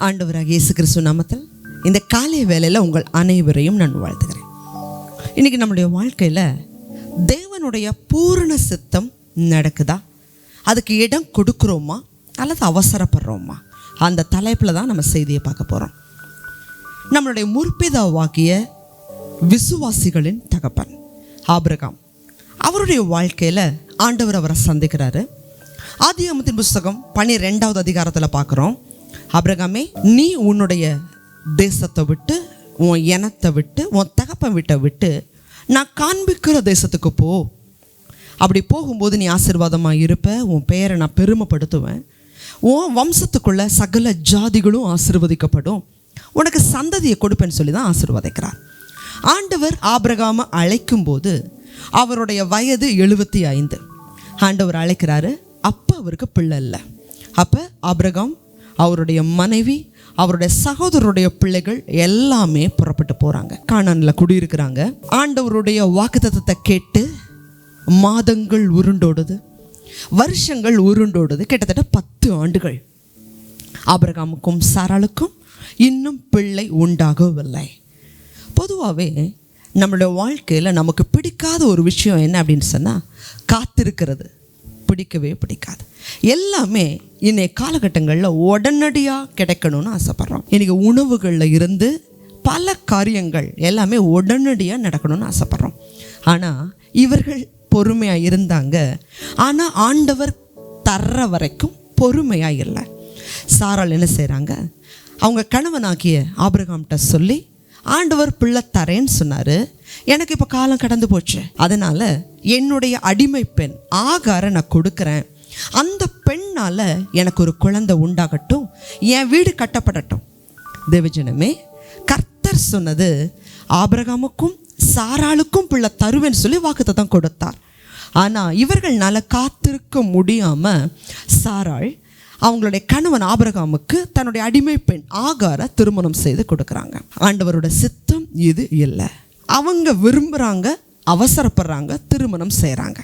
ஆண்டவராக இயேசு கிறிஸ்து நாமத்தில் இந்த காலை வேலையில் உங்கள் அனைவரையும் நான் வாழ்த்துகிறேன். இன்றைக்கி நம்முடைய வாழ்க்கையில் தேவனுடைய பூரண சித்தம் நடக்குதா? அதுக்கு இடம் கொடுக்குறோமா? அல்லது அவசரப்படுறோமா? அந்த தலைப்பில் தான் நம்ம செய்தியை பார்க்க போகிறோம் நம்மளுடைய முற்பிதாவாகிய விசுவாசிகளின் தகப்பன் ஆபிரகாம். அவருடைய வாழ்க்கையில் ஆண்டவர் அவரை சந்திக்கிறாரு. ஆதியாமத்தின் புஸ்தகம் பன்னிரெண்டாவது அதிகாரத்தில் பார்க்குறோம். ஆபிரகாமே நீ உன்னுடைய தேசத்தை விட்டு உன் இனத்தை விட்டு உன் தகப்பன் வீட்டை விட்டு நான் காண்பிக்கிற தேசத்துக்கு போ. அப்படி போகும்போது நீ ஆசீர்வாதமாக இருப்ப உன் பெயரை நான் பெருமைப்படுத்துவேன். உன் வம்சத்துக்குள்ள சகல ஜாதிகளும் ஆசிர்வதிக்கப்படும். உனக்கு சந்ததியை கொடுப்பேன்னு சொல்லி தான் ஆசீர்வாதிக்கிறார். ஆண்டவர் ஆபிரகாம அழைக்கும்போது அவருடைய வயது எழுபத்தி ஐந்து. ஆண்டவர் அழைக்கிறாரு அப்போ அவருக்கு பிள்ளை இல்லை. அப்போ ஆபிரகாம் அவருடைய மனைவி அவருடைய சகோதரருடைய பிள்ளைகள் எல்லாமே புறப்பட்டு போகிறாங்க காணானில் குடியிருக்கிறாங்க. ஆண்டவருடைய வாக்குத்தத்தை கேட்டு மாதங்கள் உருண்டோடுது. வருஷங்கள் உருண்டோடுது. கிட்டத்தட்ட பத்து ஆண்டுகள். ஆபிரகாமுக்கும் சாராளுக்கும் இன்னும் பிள்ளை உண்டாகவில்லை. பொதுவாகவே நம்மளுடைய வாழ்க்கையில் நமக்கு பிடிக்காத ஒரு விஷயம் என்ன அப்படின்னு சொன்னால் காத்திருக்கிறது. பிடிக்கவே பிடிக்காது. எல்லாமே இன்றைய காலகட்டங்களில் உடனடியாக கிடைக்கணும்னு ஆசைப்பட்றோம். இன்றைக்கி உணவுகளில் இருந்து பல காரியங்கள் எல்லாமே உடனடியாக நடக்கணும்னு ஆசைப்பட்றோம். ஆனால் இவர்கள் பொறுமையாக இருந்தாங்க. ஆனால் ஆண்டவர் தர்ற வரைக்கும் பொறுமையாக இல்லை. சாரால் என்ன செய்கிறாங்க அவங்க கணவனாகிய ஆபிரகாம்கிட்ட சொல்லி ஆண்டவர் பிள்ளை தரேன்னு சொன்னார். எனக்கு இப்போ காலம் கடந்து போச்சு. அதனால் என்னுடைய அடிமை பெண் ஆகார நான் கொடுக்குறேன். அந்த பெண்ணால் எனக்கு ஒரு குழந்தை உண்டாகட்டும் என் வீடு கட்டப்படட்டும். தேவஜனமே கர்த்தர் சொன்னது ஆபிரகாமுக்கும் சாராளுக்கும் பிள்ளை தருவேன்னு சொல்லி வாக்குத்தத்தம் கொடுத்தார். ஆனால் இவர்கள்னால காத்திருக்க முடியாமல் சாராள் அவங்களுடைய கணவன் ஆபரகாமுக்கு தன்னுடைய அடிமை பெண் ஆகார திருமணம் செய்து கொடுக்குறாங்க. ஆண்டவரோட சித்தம் இது இல்லை. அவங்க விரும்புகிறாங்க அவசரப்படுறாங்க திருமணம் செய்கிறாங்க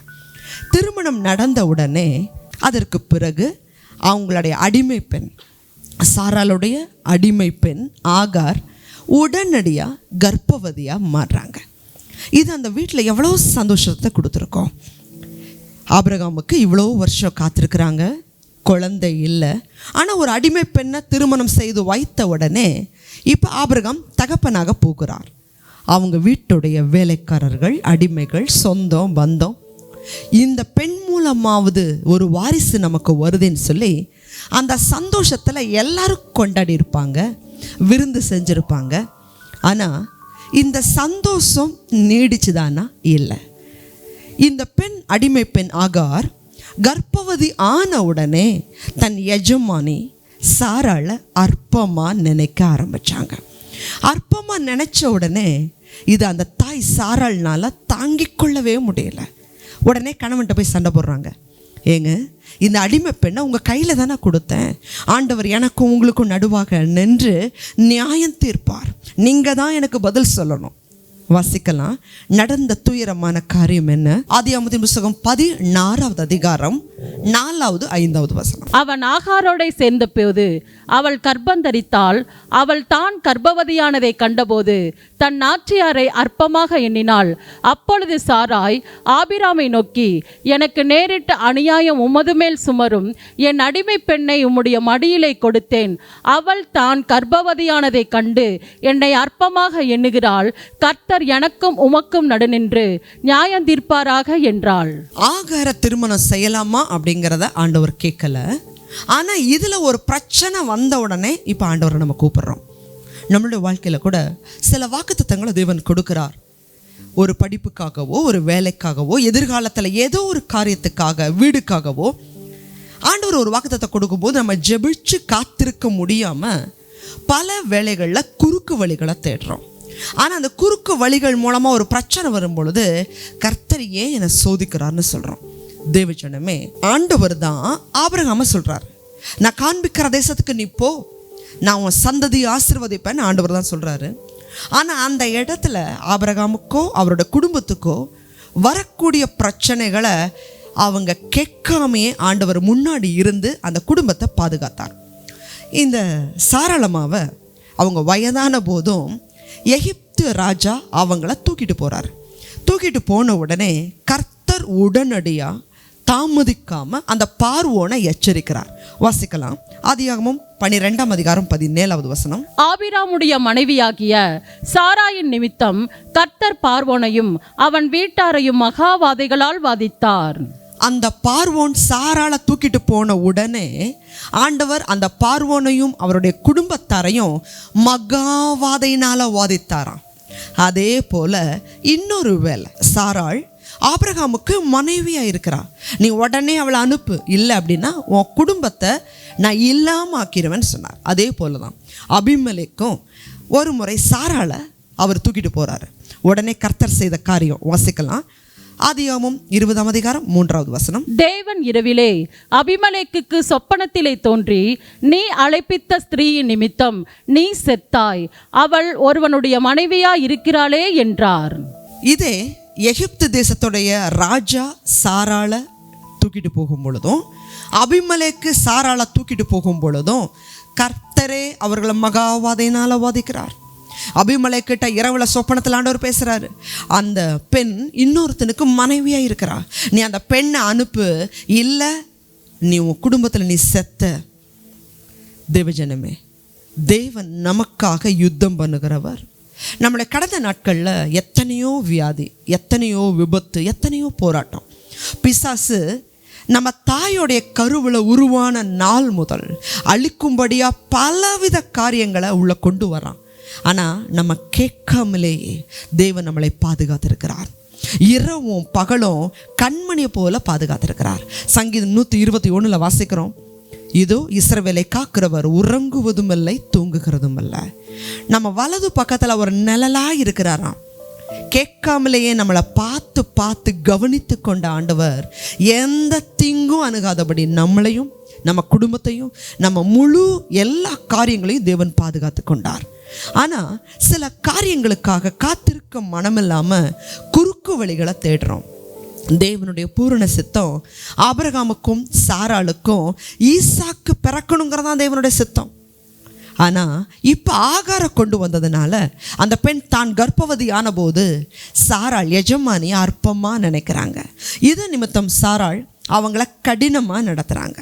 திருமணம் நடந்த உடனே அதற்கு பிறகு அவங்களுடைய அடிமை பெண் சாராளுடைய அடிமை பெண் ஆகார் உடனடியாக கர்ப்பவதியாக மாறுறாங்க. இது அந்த வீட்டில் எவ்வளோ சந்தோஷத்தை கொடுத்துருக்கோம். ஆபிரகாமுக்கு இவ்வளோ வருஷம் காத்திருக்கிறாங்க. குழந்தை இல்லை. ஆனால் ஒரு அடிமை பெண்ணை திருமணம் செய்து வைத்த உடனே இப்போ ஆபிரகாம் தகப்பனாக போகிறார். அவங்க வீட்டுடைய வேலைக்காரர்கள் அடிமைகள் சொந்தம் பந்தம். இந்த பெண் மூலமாவது ஒரு வாரிசு நமக்கு வருதுன்னு சொல்லி அந்த சந்தோஷத்தில் எல்லாரும் கொண்டாடி இருப்பாங்க விருந்து செஞ்சுருப்பாங்க. ஆனால் இந்த சந்தோஷம் நீடிச்சுதானா? இல்லை. இந்த பெண் அடிமை பெண் ஆகார் கர்ப்பவதி ஆன உடனே தன் எஜமானி சாராள அற்பமாக நினைக்க ஆரம்பித்தாங்க அற்பமாக நினச்ச உடனே இது அந்த தாய் சாராள்னால தாங்கிக் கொள்ளவே முடியல. உடனே கணவன்கிட்ட போய் சண்டை போடுறாங்க. ஏங்க இந்த அடிமை பெண்ணை உங்கள் கையில் தானே கொடுத்தேன். ஆண்டவர் எனக்கும் உங்களுக்கும் நடுவாக நின்று நியாயம் தீர்ப்பார். நீங்கள் தான் எனக்கு பதில் சொல்லணும். வாசிக்கலாம். நடந்த துயரமான காரியம் என்ன? ஆதியாமத்தின் புஸ்தகம் பதினாறாவது அதிகாரம். நாலாவது ஐந்தாவது வசனம். அவன் ஆகாரோடை சேர்ந்தபோது அவள் கர்ப்பந்தரித்தாள் அவள் தான் கர்ப்பவதியானதை கண்டபோது தன் நாச்சியாரை அற்பமாக எண்ணினாள். அப்பொழுது சாராய் ஆபிராமை நோக்கி எனக்கு நேரிட்ட அநியாயம் உமது மேல் சுமரும். என் அடிமை பெண்ணை உம்முடைய மடியிலே கொடுத்தேன். அவள் தான் கர்ப்பவதியானதை கண்டு என்னை அற்பமாக எண்ணுகிறாள். கர்த்தர் எனக்கும் உமக்கும் நடுநின்று நியாயம் தீர்ப்பாராக என்றாள். ஆகார திருமணம் செய்யலாமா? அப்படிங்கிறத ஆண்டவர் கேட்கல. ஆனால் இதில் ஒரு பிரச்சனை வந்த உடனே இப்போ ஆண்டவரை நம்ம கூப்பிடுறோம். நம்மளுடைய வாழ்க்கையில் கூட சில வாக்குத்தத்தங்களை தேவன் கொடுக்கிறார். ஒரு படிப்புக்காகவோ ஒரு வேலைக்காகவோ எதிர்காலத்தில் ஏதோ ஒரு காரியத்துக்காக வீடுக்காகவோ ஆண்டவர் ஒரு வாக்குத்தத்தை கொடுக்கும்போது நம்ம ஜெபிச்சு காத்திருக்க முடியாமல் பல வேலைகளில் குறுக்கு வழிகளை தேடுறோம். ஆனால் அந்த குறுக்கு வழிகள் மூலமாக ஒரு பிரச்சனை வரும் பொழுது கர்த்தர் ஏன் என்னை சோதிக்கிறார்னு சொல்கிறோம் தேவச்சனமே ஆண்டவர் தான் ஆபரகாம சொல்கிறார் நான் காண்பிக்கிற தேசத்துக்கு நீ போ. நான் உன் சந்ததி ஆசிர்வதிப்பேன்னு ஆண்டவர் தான் சொல்கிறாரு ஆனால் அந்த இடத்துல ஆபரகாமுக்கோ அவரோட குடும்பத்துக்கோ வரக்கூடிய பிரச்சனைகளை அவங்க கேட்காமையே ஆண்டவர் முன்னாடி இருந்து அந்த குடும்பத்தை பாதுகாத்தார். இந்த சாராளமாவை அவங்க வயதான போதும் எகிப்து ராஜா அவங்கள தூக்கிட்டு போகிறாரு தூக்கிட்டு போன உடனே கர்த்தர் உடனடியாக தாமதிக்காம அந்த பார்வோனை எச்சரிக்கிறார். வாசிக்கலாம். ஆதியாகமும் பனிரெண்டாம் அதிகாரம் பதினேழாவது வசனம். ஆபிராமுடைய மனைவியாகிய சாராயின் நிமித்தம் கர்த்தர் பார்வோனையும் அவன் வீட்டாரையும் மகாவாதைகளால் வாதித்தார். அந்த பார்வோன் சாராள தூக்கிட்டு போன உடனே ஆண்டவர் அந்த பார்வோனையும் அவருடைய குடும்பத்தாரையும் மகாவாதையினால வாதித்தாராம். அதே போல இன்னொரு வேலை சாராள் ஆபிரகாமுக்கு மனைவியா இருக்கிறா. நீ உடனே அவளை அனுப்பு. இல்லை அப்படின்னா உன் குடும்பத்தை நான் இல்லாம ஆக்கிடுவேன்னு சொன்னார். அதே போல தான் அபிமலைக்கும் ஒரு முறை சாராளை அவர் தூக்கிட்டு போறாரு. உடனே கர்த்தர் செய்த காரியம் வாசிக்கலாம். ஆதியாகமம் இருபதாம் அதிகாரம் மூன்றாவது வசனம். தேவன் இரவிலே அபிமலேக்குக்கு சொப்பனத்திலே தோன்றி நீ அழைப்பித்த ஸ்திரீயின் நிமித்தம் நீ செத்தாய். அவள் ஒருவனுடைய மனைவியா இருக்கிறாளே என்றார். இதே எகிப்து தேசத்துடைய ராஜா சாராள தூக்கிட்டு போகும் பொழுதும் அபிமலைக்கு சாராள தூக்கிட்டு போகும் பொழுதும் கர்த்தரே அவர்களை மகாவாதையினால் வாதிக்கிறார் அபிமலைக்கிட்ட இரவுல சொப்பனத்தில் ஆண்டவர் பேசுறாரு. அந்த பெண் இன்னொருத்தனுக்கு மனைவியா இருக்கிறா. நீ அந்த பெண்ணை அனுப்பு. இல்லை நீ உன் குடும்பத்தில் நீ செத்த தேவஜனமே தேவன் நமக்காக யுத்தம் பண்ணுகிறவர். நம்மளை கடந்த நாட்களில் எத்தனையோ வியாதி எத்தனையோ விபத்து எத்தனையோ போராட்டம். பிசாசு நம்ம தாயோடைய கருவில் உருவான நாள் முதல் அழிக்கும்படியாக பலவித காரியங்களை உள்ளே கொண்டு வரான். ஆனால் நம்ம கேட்காமலேயே தேவன் நம்மளை பாதுகாத்திருக்கிறார். இரவும் பகலும் கண்மணியை போல பாதுகாத்திருக்கிறார். சங்கீதம் நூற்றி இருபத்தி ஒன்றில் வாசிக்கிறோம். இதோ இஸ்ரவேலை காக்கிறவர் உறங்குவதும் இல்லை தூங்குகிறதும் இல்லை நம்ம வலது பக்கத்தில் ஒரு நிழலாக இருக்கிறாராம். கேட்காமலேயே நம்மளை பார்த்து பார்த்து கவனித்து கொண்ட ஆண்டவர் எந்த தீங்கும் அணுகாதபடி நம்மளையும் நம்ம குடும்பத்தையும் நம்ம முழு எல்லா காரியங்களையும் தேவன் பாதுகாத்து கொண்டார். ஆனால் சில காரியங்களுக்காக காத்திருக்க மனமில்லாமல் குறுக்கு வழிகளை தேடுறோம். தேவனுடைய பூரண சித்தம் ஆபரகாமுக்கும் சாராளுக்கும் ஈசாக்கு பிறக்கணுங்கிறதான் தேவனுடைய சித்தம். ஆனால் இப்போ ஆகாரம் கொண்டு வந்ததுனால அந்த பெண் தான் கர்ப்பவதி ஆனபோது சாராள் எஜமானி அற்பமாக நினைக்கிறாங்க. இது நிமித்தம் சாராள் அவங்கள கடினமாக நடத்துகிறாங்க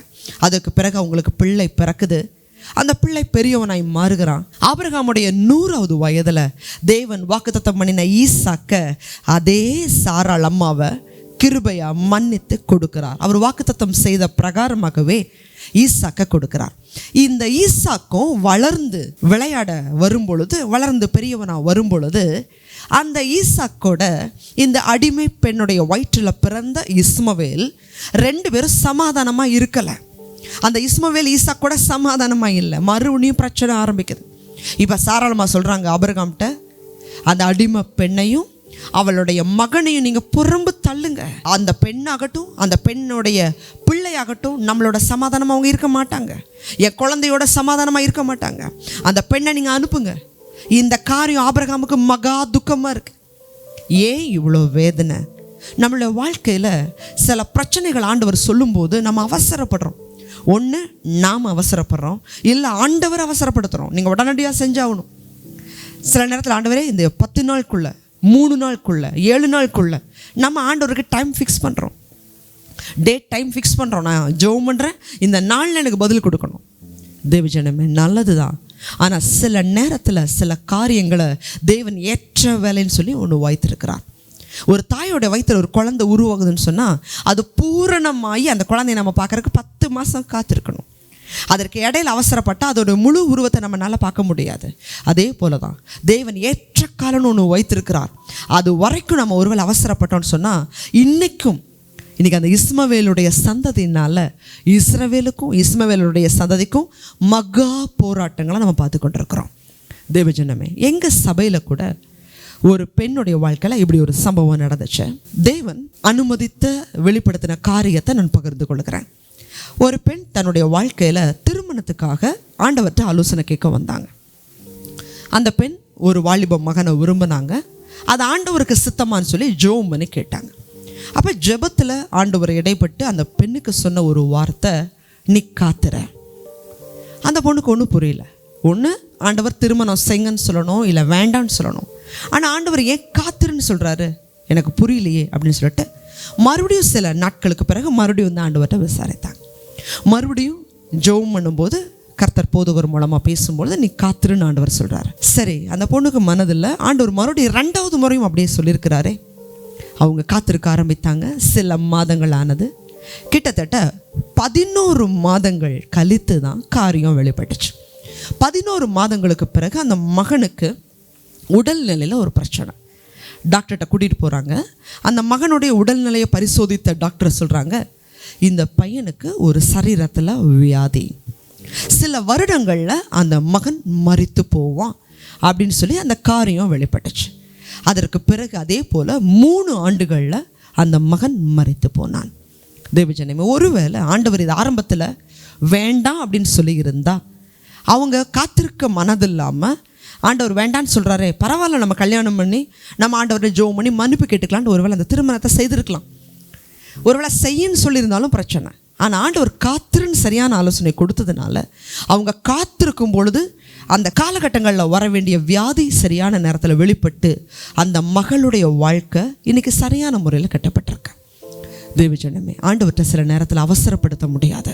அதுக்கு பிறகு அவங்களுக்கு பிள்ளை பிறக்குது. அந்த பிள்ளை பெரியவனாய் மாறுகிறான். ஆபிரகாமுடைய நூறாவது வயதில் தேவன் வாக்குத்தத்தம் பண்ணின ஈசாக்க அதே சாராள் அம்மாவை கிருபையா மன்னித்து கொடுக்கிறார். அவர் வாக்குத்தத்தம் செய்த பிரகாரமாகவே ஈசாக்க கொடுக்கிறார். இந்த ஈசாக்கும் வளர்ந்து விளையாட வரும் பொழுது வளர்ந்து பெரியவனாக வரும் பொழுது அந்த ஈசாக்கோட இந்த அடிமை பெண்ணுடைய வயிற்றில் பிறந்த இஸ்மவேல் ரெண்டு பேரும் சமாதானமாக இருக்கலை. அந்த இஸ்மவேல் ஈசா கூட சமாதானமாக இல்லை. மறுபடியும் பிரச்சனை ஆரம்பிக்குது. இப்போ சாராளமாக சொல்கிறாங்க அபர்காம்கிட்ட அந்த அடிமை பெண்ணையும் அவளுடைய மகனையும் நீங்கள் புறம்பு தள்ளுங்க. அந்த பெண்ணாகட்டும் அந்த பெண்ணுடைய பிள்ளையாகட்டும் நம்மளோட சமாதானமாக அவங்க இருக்க மாட்டாங்க. என் குழந்தையோட சமாதானமாக இருக்க மாட்டாங்க. அந்த பெண்ணை நீங்கள் அனுப்புங்க. இந்த காரியம் ஆபிரகாமுக்கு மகா துக்கமாக இருக்கு. ஏன் இவ்வளோ வேதனை? நம்மளோட வாழ்க்கையில் சில பிரச்சனைகள் ஆண்டவர் சொல்லும்போது நம்ம அவசரப்படுறோம். ஒன்று நாம் அவசரப்படுறோம். இல்லை ஆண்டவர் அவசரப்படுத்துகிறோம் நீங்கள் உடனடியாக செஞ்சாகணும். சில நேரத்தில் ஆண்டவரே இந்த பத்து நாளுக்குள்ளே மூணு நாளுக்குள்ளே ஏழு நாளுக்குள்ளே நம்ம ஆண்டவருக்கு டைம் ஃபிக்ஸ் பண்ணுறோம் டேட் டைம் ஃபிக்ஸ் பண்ணுறோம் நான் ஜெபம் பண்ணுறேன் இந்த நாளில் எனக்கு பதில் கொடுக்கணும். தேவஜனமே நல்லது தான் ஆனால் சில நேரத்தில் சில காரியங்களை தேவன் ஏற்ற வேலைன்னு சொல்லி ஒன்று வாய்த்திருக்கிறார். ஒரு தாயோட வயிற்றில் ஒரு குழந்தை உருவாகுதுன்னு சொன்னால் அது பூரணமாகி அந்த குழந்தைய நம்ம பார்க்குறக்கு பத்து மாதம் காத்திருக்கணும். அதற்கு இடையில அவசரப்பட்டால் அதோட முழு உருவத்தை நம்மளால் பார்க்க முடியாது. அதே போல தான் தேவன் ஏற்ற காலம்னு ஒன்று வைத்திருக்கிறார். அது வரைக்கும் நம்ம ஒருவேளை அவசரப்பட்டோம்னு சொன்னால் இன்னைக்கும் இன்னைக்கு அந்த இஸ்மவேலுடைய சந்ததியினால இஸ்ரவேலுக்கும் இஸ்மவேலுடைய சந்ததிக்கும் மகா போராட்டங்களை நம்ம பார்த்து கொண்டிருக்கிறோம். தேவஜனமே எங்கள் சபையில் கூட ஒரு பெண்ணுடைய வாழ்க்கையில் இப்படி ஒரு சம்பவம் நடந்துச்சு. தேவன் அனுமதித்த வெளிப்படுத்தின காரியத்தை நான் பகிர்ந்து கொள்கிறேன். ஒரு பெண் தன்னுடைய வாழ்க்கையில் திருமணத்துக்காக ஆண்டவர்கிட்ட ஆலோசனை கேட்க வந்தாங்க. அந்த பெண் ஒரு வாலிப மகனை விரும்பினாங்க. அது ஆண்டவருக்கு சித்தமான்னு சொல்லி ஜோம் பண்ணி கேட்டாங்க. அப்போ ஜெபத்தில் ஆண்டவர் இடைப்பட்டு அந்த பெண்ணுக்கு சொன்ன ஒரு வார்த்தை நீ காத்துற. அந்த பொண்ணுக்கு ஒன்றும் புரியல. ஒன்று ஆண்டவர் திருமணம் செய்ங்கன்னு சொல்லணும் இல்லை வேண்டான்னு சொல்லணும். ஆனால் ஆண்டவர் ஏன் காத்துருன்னு சொல்கிறாரு எனக்கு புரியலையே அப்படின்னு சொல்லிட்டு மறுபடியும் சில நாட்களுக்கு பிறகு மறுபடியும் வந்து ஆண்டவர்கிட்ட விசாரித்தாங்க. மறுபடியும் ஜெபம் பண்ணும்போது கர்த்தர் போதுவர் மூலமாக பேசும்பொழுது நீ காத்திருன்னு ஆண்டவர் சொல்கிறாரு சரி அந்த பொண்ணுக்கு மனதில் ஆண்டவர் மறுபடியும் ரெண்டாவது முறையும் அப்படியே சொல்லியிருக்கிறாரே. அவங்க காத்திருக்க ஆரம்பித்தாங்க. சில மாதங்கள் ஆனது. கிட்டத்தட்ட பதினோரு மாதங்கள் கழித்து தான் காரியம் வெளிப்பட்டுச்சு. பதினோரு மாதங்களுக்கு பிறகு அந்த மகனுக்கு உடல்நிலையில் ஒரு பிரச்சனை. டாக்டர்கிட்ட கூட்டிகிட்டு போகிறாங்க அந்த மகனுடைய உடல்நிலையை பரிசோதித்த டாக்டர் சொல்கிறாங்க இந்த பையனுக்கு ஒரு சரீரத்தில் வியாதி. சில வருடங்களில் அந்த மகன் மறித்து போவான் அப்படின்னு சொல்லி அந்த காரியம் வெளிப்பட்டுச்சு. அதற்கு பிறகு அதே போல் மூணு ஆண்டுகளில் அந்த மகன் மறித்து போனான். தேவஜனமே ஒருவேளை ஆண்டவர் இது ஆரம்பத்தில் வேண்டாம் அப்படின்னு சொல்லியிருந்தா அவங்க காத்திருக்க மனதில்லாமல் ஆண்டவர் வேண்டான்னு சொல்கிறாரே பரவாயில்ல நம்ம கல்யாணம் பண்ணி நம்ம ஆண்டவரை ஜோ பண்ணி மன்னிப்பு கேட்டுக்கலான்ட்டு ஒருவேளை அந்த திருமணத்தை செய்திருக்கலாம். ஒருவேளை செய்யின்னு சொல்லியிருந்தாலும் பிரச்சனை. ஆனால் ஆண்டவர் காத்திருன்னு சரியான ஆலோசனை கொடுத்ததுனால அவங்க காத்திருக்கும் பொழுது அந்த காலகட்டங்களில் வர வேண்டிய வியாதி சரியான நேரத்தில் வெளிப்பட்டு அந்த மகளுடைய வாழ்க்கை இன்னைக்கு சரியான முறையில் கட்டப்பட்டிருக்கு. தேவஜனமே ஆண்டவற்றை சில நேரத்தில் அவசரப்படுத்த முடியாது.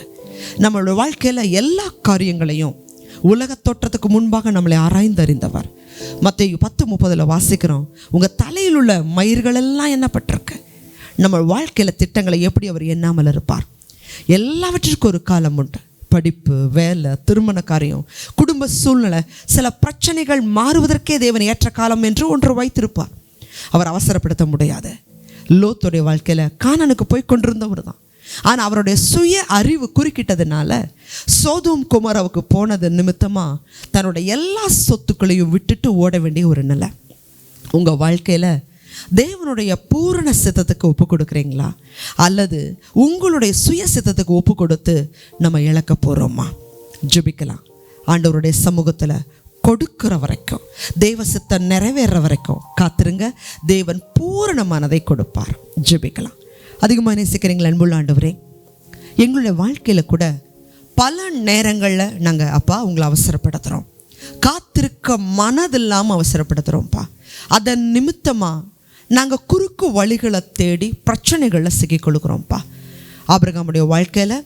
நம்மளோட வாழ்க்கையில் எல்லா காரியங்களையும் உலக தோற்றத்துக்கு முன்பாக நம்மளை ஆராய்ந்து அறிந்தவர் பத்து முப்பதில் வாசிக்கிறோம் உங்கள் தலையில் உள்ள மயிர்கள் எல்லாம் நம்ம வாழ்க்கையில் திட்டங்களை எப்படி அவர் எண்ணாமல் இருப்பார்? எல்லாவற்றிற்கும் ஒரு காலம் உண்டு. படிப்பு வேலை திருமண காரியம் குடும்ப சூழ்நிலை சில பிரச்சனைகள் மாறுவதற்கே தேவன் ஏற்ற காலம் என்று ஒன்று வைத்திருப்பார். அவர் அவசரப்படுத்த முடியாது. லோத்துடைய வாழ்க்கையில் காணனுக்கு போய் கொண்டிருந்தவர் தான். ஆனால் அவருடைய சுய அறிவு குறுக்கிட்டதுனால சோதோம் குமாராவுக்கு போனது நிமித்தமாக தன்னுடைய எல்லா சொத்துக்களையும் விட்டுட்டு ஓட வேண்டிய ஒரு நிலை. உங்கள் வாழ்க்கையில் தேவனுடைய பூரண சித்தத்துக்கு ஒப்பு கொடுக்குறீங்களா அல்லது உங்களுடைய சுய சித்தத்துக்கு ஒப்பு கொடுத்து நம்ம இழக்க போகிறோமா ஜெபிக்கலாம். ஆண்டவருடைய சமூகத்தில் கொடுக்கிற வரைக்கும் தேவ சித்தம் நிறைவேற வரைக்கும் காத்திருங்க. தேவன் பூரணமானதை கொடுப்பார். ஜெபிக்கலாம். அதிகமாக நேசிக்கிறீங்களா அன்புள்ள ஆண்டவரே? எங்களுடைய வாழ்க்கையில் கூட பல நேரங்களில் நாங்கள் அப்பா உங்களை அவசரப்படுத்துகிறோம் காத்திருக்க மனதில்லாமல் அவசரப்படுத்துகிறோம்ப்பா அதன் நிமித்தமாக நாங்கள் குறுக்கு வழிகளை தேடி பிரச்சனைகளில் சிக்கிக்கொள்கிறோம்ப்பா ஆபிரகாமுடைய வாழ்க்கையில்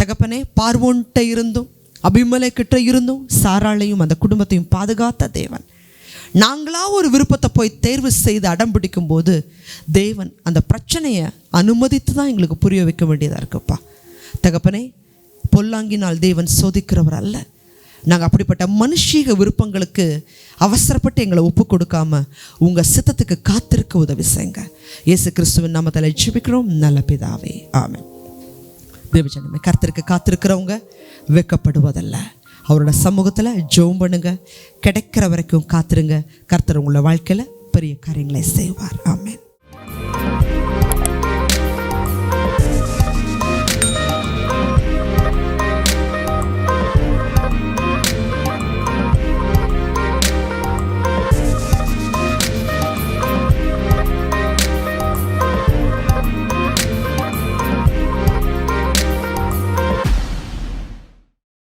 தகப்பனே பார்வோன்ட்ட இருந்தும் அபிமலை கிட்ட இருந்தும் சாராளையும் அந்த குடும்பத்தையும் பாதுகாத்த தேவன். நாங்களாக ஒரு விருப்பத்தை போய் தேர்வு செய்து அடம் பிடிக்கும் போது தேவன் அந்த பிரச்சனையை அனுமதித்து தான் எங்களுக்கு புரிய வைக்க வேண்டியதாக இருக்குப்பா. தகப்பனே பொல்லாங்கினால் தேவன் சோதிக்கிறவர் அல்ல. நாங்கள் அப்படிப்பட்ட மனுஷீக விருப்பங்களுக்கு அவசரப்பட்டு எங்களை ஒப்பு கொடுக்காம உங்கள் சித்தத்துக்கு காத்திருக்க உதவி செய்யுங்க. இயேசு கிறிஸ்துவின் நாமத்தில் ஜிபிக்கிறோம். நல்ல பிதாவே. ஆமென். தேவஜனமே கர்த்தருக்கு காத்திருக்கிறவங்க வெக்கப்படுவதல்ல. அவரோட சமூகத்தில் ஜோம் பண்ணுங்க. கிடைக்கிற வரைக்கும் காத்திருங்க. கர்த்தர் உங்களோட வாழ்க்கையில் பெரிய காரியங்களை செய்வார். ஆமேன்.